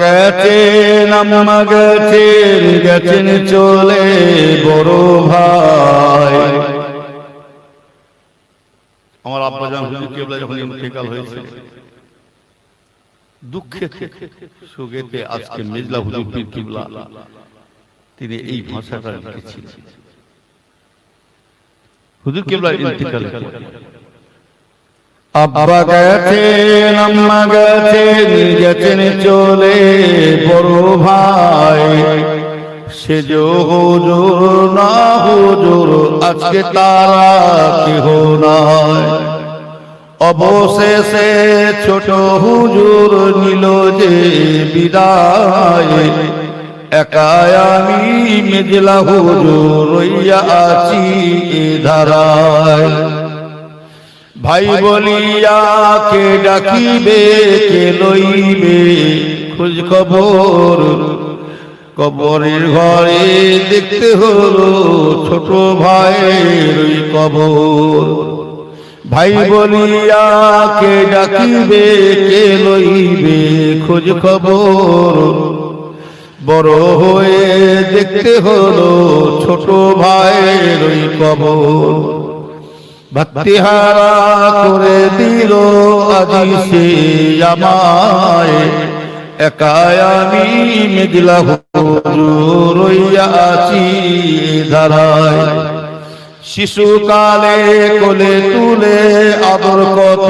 গেছেন, আম্মা গেছেন গেছেন চলে বড় ভাই। আমার আব্বা যখন ইন্তেকাল হয়েছে, দুঃখে সুগেতে আজকে মেজলা হুজুর কিবলা, তিনি এই ভাষাটা লিখেছিলেন। হুজুর কেবলা ইন্তেকাল আব্বা গেছেন, আম্মা গেছেন গেছেন চলে বড় ভাই। সে হুজুর না হুজুর, আজকে তারা কেহ নাই। অবশেষে ছোট হুজুর নিল যে বিদায়। একাই আমি মেজলা হুজুর রইয়া আছি ধারায়। ভাই বলিয়া কে ডাকিবে কে লইবে? খোঁজ খবর কবরের ঘরে দেখতে হলো ছোট ভাইয়ের ওই কবর। ভাই বলিয়া কে ডাকিবে কে লইবে? খোঁজ খবর বড় হয়ে দেখতে হলো ছোট ভাইয়ের ওই কবর। ভক্তিহারা করে দিল আজি সে আমায়। একাই আমি হুজুর রইয়া আছি ধারায়। শিশুকালে কোলে তুলে আদর কত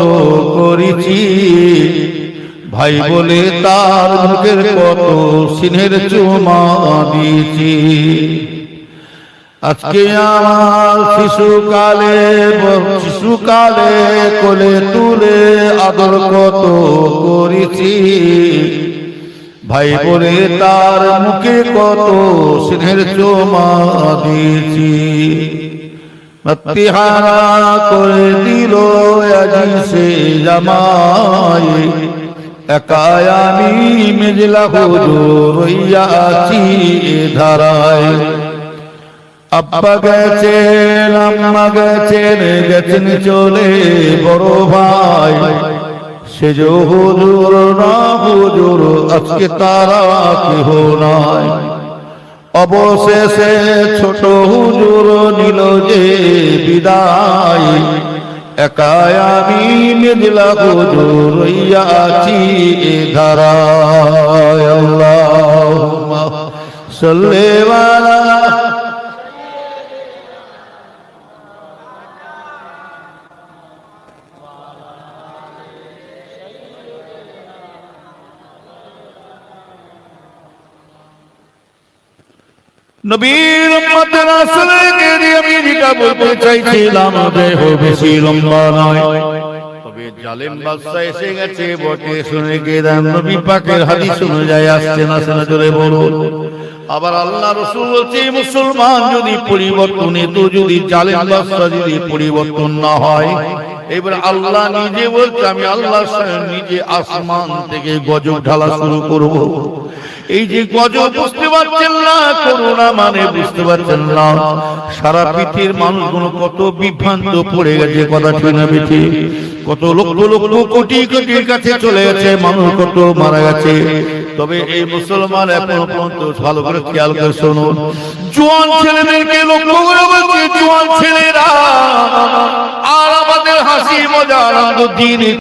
করেছি। ভাই বলে তার কত সিনের চুমা দিয়েছি। আজকে আমার শিশুকালে শিশুকালে কোলে তুলে আদর কত করেছি। ভাই বলে তার মুখে কত স্নেহের চোমা দিয়েছি। মত্তিহারা করে দিল সে জামাই। একাই আমি মেজলা রইয়া ধারায়। আব্বা গেছেন, আম্মা গেছেন গেছেন চলে বড় ভাই। সে হুজুর না হুজুর, আজকে তারা কেহ নাই অবশেষে ছোট হুজুর নিল যে বিদায়। একাই আমি মেদিলা হুজুর আছি এ ধারায়। আল্লাহুম্মা নবীর উম্মতের আসলে আমি যেটা বলতে চাইছিলাম দেহ বেশি লম্বা নয়। তবে জালেম বাদশা এসে গেছে, বটে, শুনে গেলাম, নবী পাকের হাদিস অনুযায়ী আসছে না জোরে আবার আল্লাহ রসুল বলছে, মুসলমান যদি পরিবর্তনে তো যদি জালেম বাদশা যদি পরিবর্তন না হয় এবার আল্লাহ নিজে বলছে আমি আল্লাহ নিজে আসমান থেকে গজব ঢালা শুরু করব। এই যে গজব বুঝতে পারছেন না করোনা মানে বুঝতে পারছেন না। সারা পৃথিবীর মানুষগুলো কত বিভ্রান্ত পড়ে গেছে কথা ঠিক না কত লক্ষ লক্ষ কোটি কোটির কাছে চলে গেছে মানুষ কত মারা গেছে। তবে এই মুসলমান এখনও পর্যন্ত ভালো করে খেয়াল করে শুনুন। জোয়ান ছেলেদেরকে লক্ষ্য করে বলছে জোয়ান ছেলেরা। হাসি মজা আনন্দ দিন।